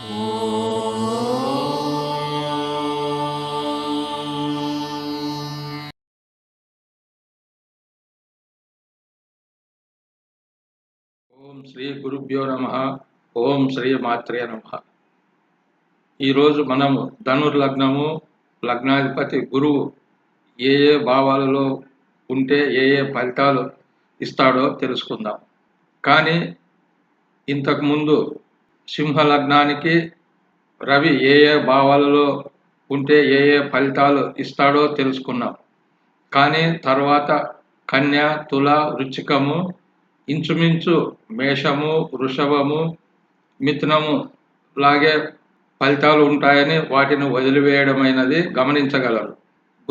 ఓం శ్రీ గురుభ్యో నమ. ఓం శ్రీ మాత్రే నమ. ఈరోజు మనము ధనుర్లగ్నము లగ్నాధిపతి గురువు ఏ ఏ భావాలలో ఉంటే ఏ ఏ ఫలితాలు ఇస్తాడో తెలుసుకుందాం. కానీ ఇంతకుముందు సింహ లగ్నానికి రవి ఏ ఏ భావాలలో ఉంటే ఏ ఏ ఫలితాలు ఇస్తాడో తెలుసుకున్నాం. కానీ తర్వాత కన్య తుల వృచ్చికము ఇంచుమించు మేషము వృషభము మిథునము లాగే ఫలితాలు ఉంటాయని వాటిని వదిలివేయడమైనది గమనించగలరు.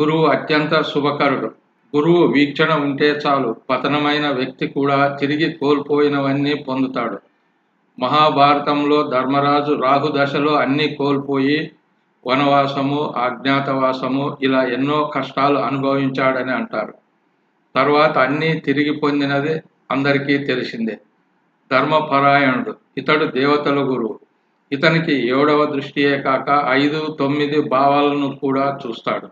గురువు అత్యంత శుభకరుడు. గురువు వీక్షణ ఉంటే చాలు పతనమైన వ్యక్తి కూడా తిరిగి కోల్పోయినవన్నీ పొందుతాడు. మహాభారతంలో ధర్మరాజు రాహు దశలో అన్నీ కోల్పోయి వనవాసము అజ్ఞాతవాసము ఇలా ఎన్నో కష్టాలు అనుభవించాడని అంటారు. తర్వాత అన్నీ తిరిగి పొందినది అందరికీ తెలిసిందే. ధర్మపరాయణుడు ఇతడు దేవతల గురువు. ఇతనికి ఏడవ దృష్టియే కాక ఐదు తొమ్మిది భావాలను కూడా చూస్తాడు.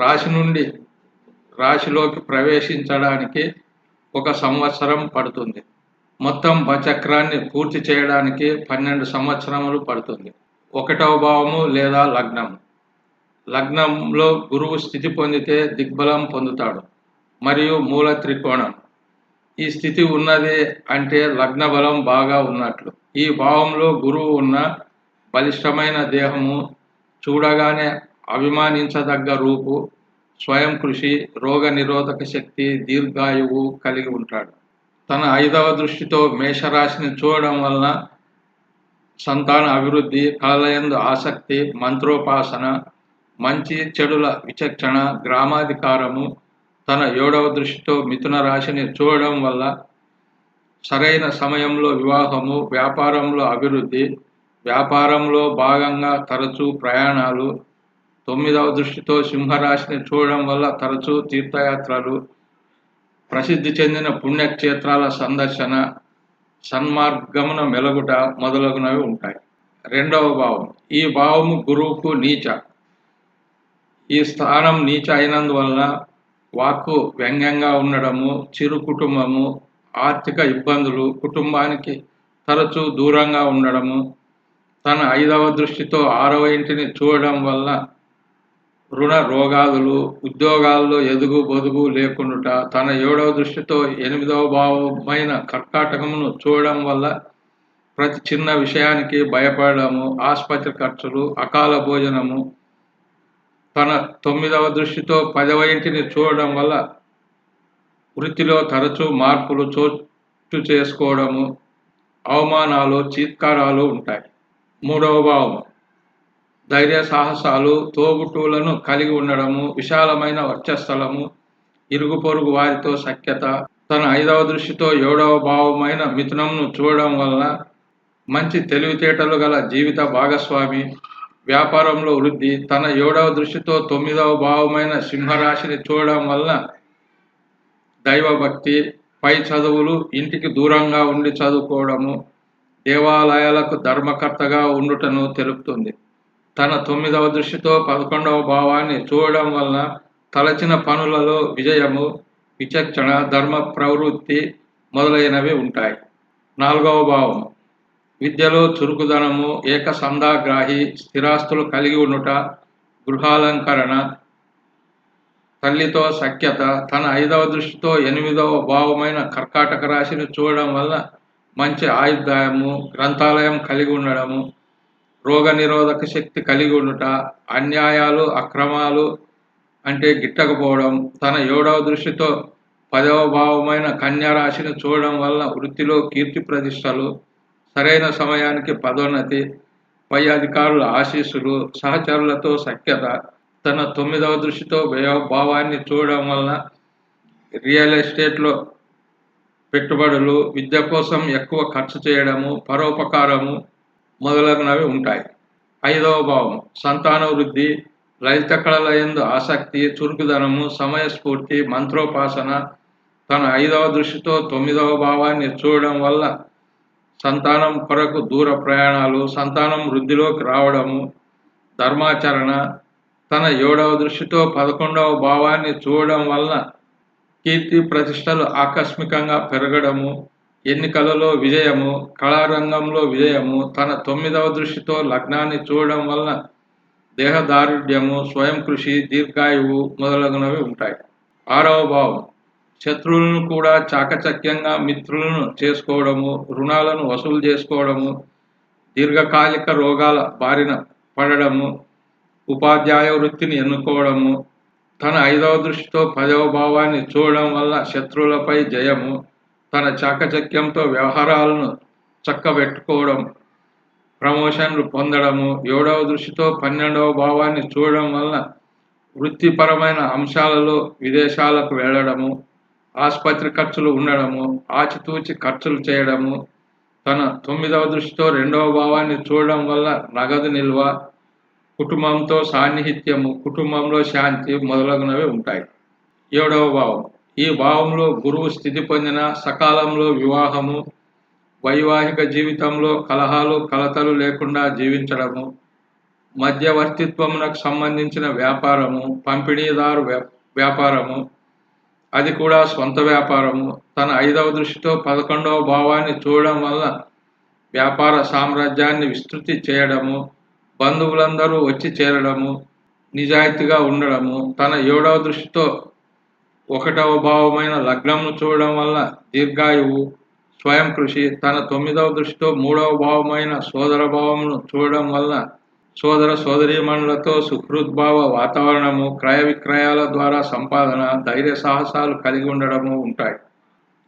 రాశి నుండి రాశిలోకి ప్రవేశించడానికి ఒక సంవత్సరం పడుతుంది. మొత్తం చక్రాన్ని పూర్తి చేయడానికి పన్నెండు సంవత్సరములు పడుతుంది. ఒకటవ భావము లేదా లగ్నం. లగ్నంలో గురువు స్థితి పొందితే దిగ్బలం పొందుతాడు మరియు మూల త్రికోణం. ఈ స్థితి ఉన్నది అంటే లగ్న బలం బాగా ఉన్నట్లు. ఈ భావంలో గురువు ఉన్న బలిష్టమైన దేహము చూడగానే అభిమానించదగ్గ రూపు స్వయం కృషి రోగ నిరోధక శక్తి దీర్ఘాయువు కలిగి ఉంటాడు. తన ఐదవ దృష్టితో మేషరాశిని చూడడం వలన సంతాన అభివృద్ధి కళలయందు ఆసక్తి మంత్రోపాసన మంచి చెడుల విచక్షణ గ్రామాధికారము తన ఏడవ దృష్టితో మిథున రాశిని చూడడం వల్ల సరైన సమయంలో వివాహము వ్యాపారంలో అభివృద్ధి వ్యాపారంలో భాగంగా తరచూ ప్రయాణాలు తొమ్మిదవ దృష్టితో సింహరాశిని చూడడం వల్ల తరచూ తీర్థయాత్రలు ప్రసిద్ధి చెందిన పుణ్యక్షేత్రాల సందర్శన సన్మార్గమున మెలగుట మొదలగునవి ఉంటాయి. రెండవ భావం ఈ భావము గురువుకు నీచ. ఈ స్థానం నీచ అయినందువలన వాక్కు వ్యంగ్యంగా ఉండడము చిరు కుటుంబము ఆర్థిక ఇబ్బందులు కుటుంబానికి తరచూ దూరంగా ఉండడము తన ఐదవ దృష్టితో ఆరవ ఇంటిని చూడడం వల్ల రుణ రోగాదులు ఉద్యోగాల్లో ఎదుగు బొదుగు లేకుండుట తన ఏడవ దృష్టితో ఎనిమిదవ భావమైన కర్కాటకమును చూడడం వల్ల ప్రతి చిన్న విషయానికి భయపడము ఆసుపత్రి ఖర్చులు అకాల భోజనము తన తొమ్మిదవ దృష్టితో పదవ ఇంటిని చూడడం వల్ల వృత్తిలో తరచూ మార్పులు చోటు చేసుకోవడము అవమానాలు చీత్కారాలు ఉంటాయి. మూడవ భావము. ధైర్య సాహసాలు తోబుట్టువులను కలిగి ఉండడము విశాలమైన వర్చస్థలము ఇరుగు పొరుగు వారితో సఖ్యత తన ఐదవ దృష్టితో ఏడవ భావమైన మిథునంను చూడడం వలన మంచి తెలివితేటలు గల జీవిత భాగస్వామి వ్యాపారంలో వృద్ధి తన ఏడవ దృష్టితో తొమ్మిదవ భావమైన సింహరాశిని చూడడం వలన దైవభక్తి పై చదువులు ఇంటికి దూరంగా ఉండి చదువుకోవడము దేవాలయాలకు ధర్మకర్తగా ఉండుటను తెలుపుతుంది. తన తొమ్మిదవ దృష్టితో పదకొండవ భావాన్ని చూడడం వలన తలచిన పనులలో విజయము విచక్షణ ధర్మ ప్రవృత్తి మొదలైనవి ఉంటాయి. నాలుగవ భావం విద్యలో చురుకుదనము ఏకసంధాగ్రాహి స్థిరాస్తులు కలిగి ఉండుట గృహాలంకరణ తల్లితో సఖ్యత తన ఐదవ దృష్టితో ఎనిమిదవ భావమైన కర్కాటక రాశిని చూడడం వల్ల మంచి ఆయుర్దాయము గ్రంథాలయం కలిగి ఉండడము రోగ నిరోధక శక్తి కలిగి ఉండుట అన్యాయాలు అక్రమాలు అంటే గిట్టకపోవడం తన ఏడవ దృష్టితో పదవ భావమైన కన్యా రాశిని చూడడం వల్ల వృత్తిలో కీర్తి ప్రతిష్టలు సరైన సమయానికి పదోన్నతి పై అధికారుల ఆశీస్సులు సహచరులతో సఖ్యత తన తొమ్మిదవ దృష్టితో భావాన్ని చూడడం వలన రియల్ ఎస్టేట్లో పెట్టుబడులు విద్య కోసం ఎక్కువ ఖర్చు చేయడము పరోపకారము మొదలగునవి ఉంటాయి. ఐదవ భావం సంతాన వృద్ధి లలిత కళల ఎందు ఆసక్తి చురుకుదనము సమయస్ఫూర్తి మంత్రోపాసన. తన ఐదవ దృష్టితో తొమ్మిదవ భావాన్ని చూడడం వల్ల సంతానం కొరకు దూర ప్రయాణాలు సంతానం వృద్ధిలోకి రావడము ధర్మాచరణ. తన ఏడవ దృష్టితో పదకొండవ భావాన్ని చూడడం వలన కీర్తి ప్రతిష్టలు ఆకస్మికంగా పెరగడము ఎన్నికలలో విజయము కళారంగంలో విజయము తన తొమ్మిదవ దృష్టితో లగ్నాన్ని చూడడం వలన దేహదారుఢ్యము స్వయం కృషి దీర్ఘాయువు మొదలగునవి ఉంటాయి. ఆరవ భావం శత్రువులను కూడా చాకచక్యంగా మిత్రులను చేసుకోవడము రుణాలను వసూలు చేసుకోవడము దీర్ఘకాలిక రోగాల బారిన పడడము ఉపాధ్యాయ వృత్తిని ఎన్నుకోవడము తన ఐదవ దృష్టితో పదవ భావాన్ని చూడడం వల్ల శత్రువులపై జయము తన చాకచక్యంతో వ్యవహారాలను చక్కబెట్టుకోవడం ప్రమోషన్లు పొందడము ఏడవ దృష్టితో పన్నెండవ భావాన్ని చూడడం వల్ల వృత్తిపరమైన అంశాలలో విదేశాలకు వెళ్ళడము ఆసుపత్రి ఖర్చులు ఉండడము ఆచితూచి ఖర్చులు చేయడము తన తొమ్మిదవ దృష్టితో రెండవ భావాన్ని చూడడం వల్ల నగదు నిల్వ కుటుంబంతో సాన్నిహిత్యము కుటుంబంలో శాంతి మొదలగునవి ఉంటాయి. ఏడవ భావం. ఈ భావంలో గురువు స్థితి పొందిన సకాలంలో వివాహము వైవాహిక జీవితంలో కలహాలు కలతలు లేకుండా జీవించడము మధ్యవర్తిత్వమునకు సంబంధించిన వ్యాపారము పంపిణీదారు వ్యా- వ్యాపారము అది కూడా సొంత వ్యాపారము. తన ఐదవ దృష్టితో పదకొండవ భావాన్ని చూడడం వల్ల వ్యాపార సామ్రాజ్యాన్ని విస్తృతి చేయడము బంధువులందరూ వచ్చి చేరడము నిజాయితీగా ఉండడము తన ఏడవ దృష్టితో ఒకటవ భావమైన లగ్నమును చూడడం వల్ల దీర్ఘాయువు స్వయం కృషి తన తొమ్మిదవ దృష్టితో మూడవ భావమైన సోదర భావమును చూడడం వల్ల సోదర సోదరీమణులతో సుహృద్భావ వాతావరణము క్రయ విక్రయాల ద్వారా సంపాదన ధైర్య సాహసాలు కలిగి ఉండడము ఉంటాయి.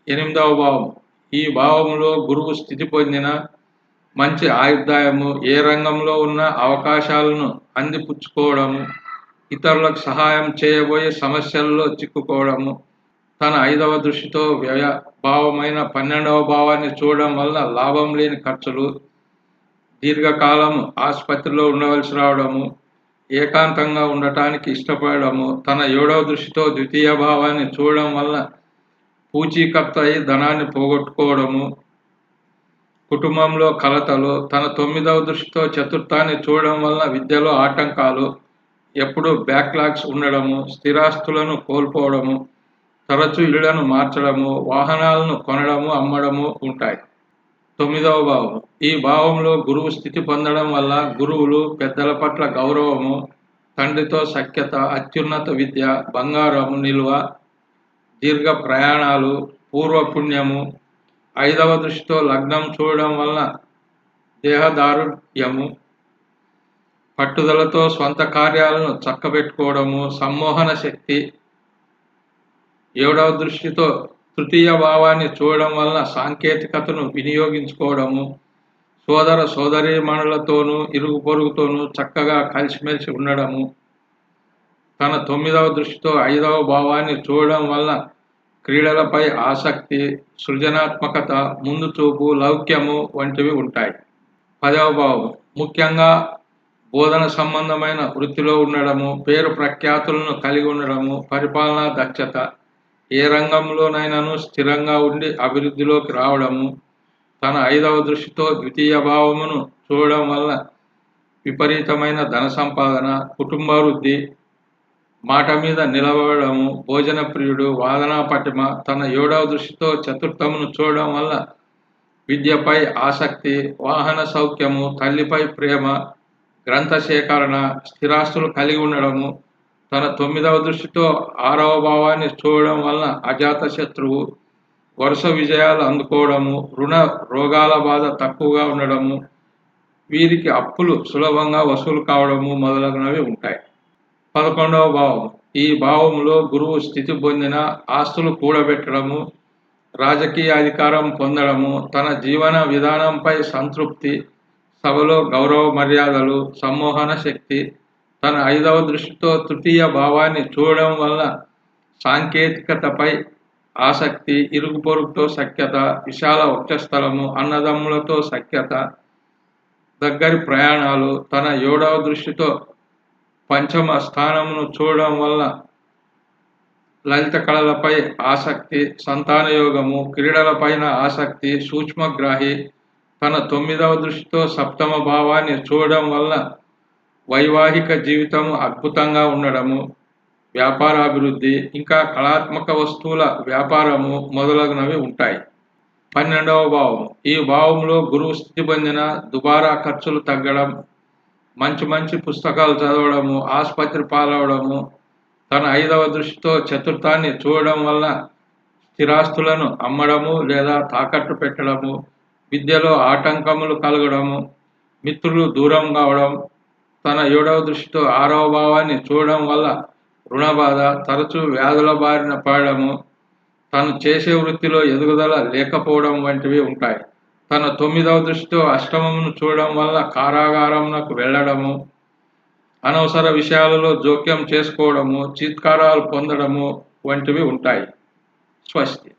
ఎనిమిదవ భావం ఈ భావములో గురువు స్థితి పొందిన మంచి ఆయుర్దాయము ఏ రంగంలో ఉన్న అవకాశాలను అందిపుచ్చుకోవడము ఇతరులకు సహాయం చేయబోయే సమస్యల్లో చిక్కుకోవడము తన ఐదవ దృష్టితో వ్యయ భావమైన పన్నెండవ భావాన్ని చూడడం వల్ల లాభం లేని ఖర్చులు దీర్ఘకాలం ఆసుపత్రిలో ఉండవలసి రావడము ఏకాంతంగా ఉండటానికి ఇష్టపడము తన ఏడవ దృష్టితో ద్వితీయ భావాన్ని చూడడం వల్ల పూచీకత్తు అయి ధనాన్ని పోగొట్టుకోవడము కుటుంబంలో కలతలు తన తొమ్మిదవ దృష్టితో చతుర్థాన్ని చూడడం వల్ల విద్యలో ఆటంకాలు ఎప్పుడు బ్యాక్లాగ్స్ ఉండడము స్థిరాస్తులను కోల్పోవడము తరచు ఇళ్ళను మార్చడము వాహనాలను కొనడము అమ్మడము ఉంటాయి. తొమ్మిదవ భావం. ఈ భావంలో గురువు స్థితి పొందడం వల్ల గురువులు పెద్దల పట్ల గౌరవము తండ్రితో సఖ్యత అత్యున్నత విద్య బంగారము నిల్వ దీర్ఘ ప్రయాణాలు పూర్వపుణ్యము ఐదవ దృష్టితో లగ్నం చూడడం వల్ల దేహదారుఢ్యము పట్టుదలతో స్వంత కార్యాలను చక్కబెట్టుకోవడము సమ్మోహన శక్తి. ఏడవ దృష్టితో తృతీయ భావాన్ని చూడడం వలన సాంకేతికతను వినియోగించుకోవడము సోదర సోదరీమణులతోనూ ఇరుగు పొరుగుతోనూ చక్కగా కలిసిమెలిసి ఉండడము. తన తొమ్మిదవ దృష్టితో ఐదవ భావాన్ని చూడడం వల్ల క్రీడలపై ఆసక్తి సృజనాత్మకత ముందు చూపు లౌక్యము వంటివి ఉంటాయి. పదవ భావం ముఖ్యంగా బోధన సంబంధమైన వృత్తిలో ఉండడము పేరు ప్రఖ్యాతులను కలిగి ఉండడము పరిపాలనా దక్షత ఏ రంగంలోనైనాను స్థిరంగా ఉండి అభివృద్ధిలోకి రావడము తన ఐదవ దృష్టితో ద్వితీయ భావమును చూడడం వల్ల విపరీతమైన ధన సంపాదన కుటుంబాభివృద్ధి మాట మీద నిలబడము భోజన ప్రియుడు వాదనా పటిమ తన ఏడవ దృష్టితో చతుర్థమును చూడడం వల్ల విద్యపై ఆసక్తి వాహన సౌఖ్యము తల్లిపై ప్రేమ గ్రంథ సేకరణ స్థిరాస్తులు కలిగి ఉండడము తన తొమ్మిదవ దృష్టితో ఆరవ భావాన్ని చూడడం వలన అజాత శత్రువు వరుస విజయాలు అందుకోవడము రుణ రోగాల బాధ తక్కువగా ఉండడము వీరికి అప్పులు సులభంగా వసూలు కావడము మొదలగునవి ఉంటాయి. పదకొండవ భావం ఈ భావంలో గురువు స్థితి పొందిన ఆస్తులు కూడబెట్టడము రాజకీయ అధికారం పొందడము తన జీవన విధానంపై సంతృప్తి సభలో గౌరవ మర్యాదలు సమ్మోహన శక్తి తన ఐదవ దృష్టితో తృతీయ భావాన్ని చూడడం వల్ల సాంకేతికతపై ఆసక్తి ఇరుగు పొరుగుతో సఖ్యత విశాల వక్షస్థలము అన్నదమ్ములతో సఖ్యత దగ్గరి ప్రయాణాలు తన ఏడవ దృష్టితో పంచమ స్థానమును చూడడం వల్ల లలిత కళలపై ఆసక్తి సంతానయోగము క్రీడలపైన ఆసక్తి సూక్ష్మగ్రాహి తన తొమ్మిదవ దృష్టితో సప్తమ భావాన్ని చూడడం వల్ల వైవాహిక జీవితం అద్భుతంగా ఉండడము వ్యాపారాభివృద్ధి ఇంకా కళాత్మక వస్తువుల వ్యాపారము మొదలగునవి ఉంటాయి. పన్నెండవ భావం ఈ భావంలో గురువు స్థితి పొందిన దుబారా ఖర్చులు తగ్గడం మంచి మంచి పుస్తకాలు చదవడము ఆసుపత్రి పాలవడము తన ఐదవ దృష్టితో చతుర్థాన్ని చూడడం వల్ల స్థిరాస్తులను అమ్మడము లేదా తాకట్టు పెట్టడము విద్యలో ఆటంకములు కలగడము మిత్రులు దూరం కావడం తన ఏడవ దృష్టితో ఆరవ భావాన్ని చూడడం వల్ల రుణబాధ తరచూ వ్యాధుల బారిన పడడము తను చేసే వృత్తిలో ఎదుగుదల లేకపోవడం వంటివి ఉంటాయి. తన తొమ్మిదవ దృష్టితో అష్టమమును చూడడం వల్ల కారాగారంకు వెళ్ళడము అనవసర విషయాలలో జోక్యం చేసుకోవడము చిత్కారాలు పొందడము వంటివి ఉంటాయి. స్వస్తి.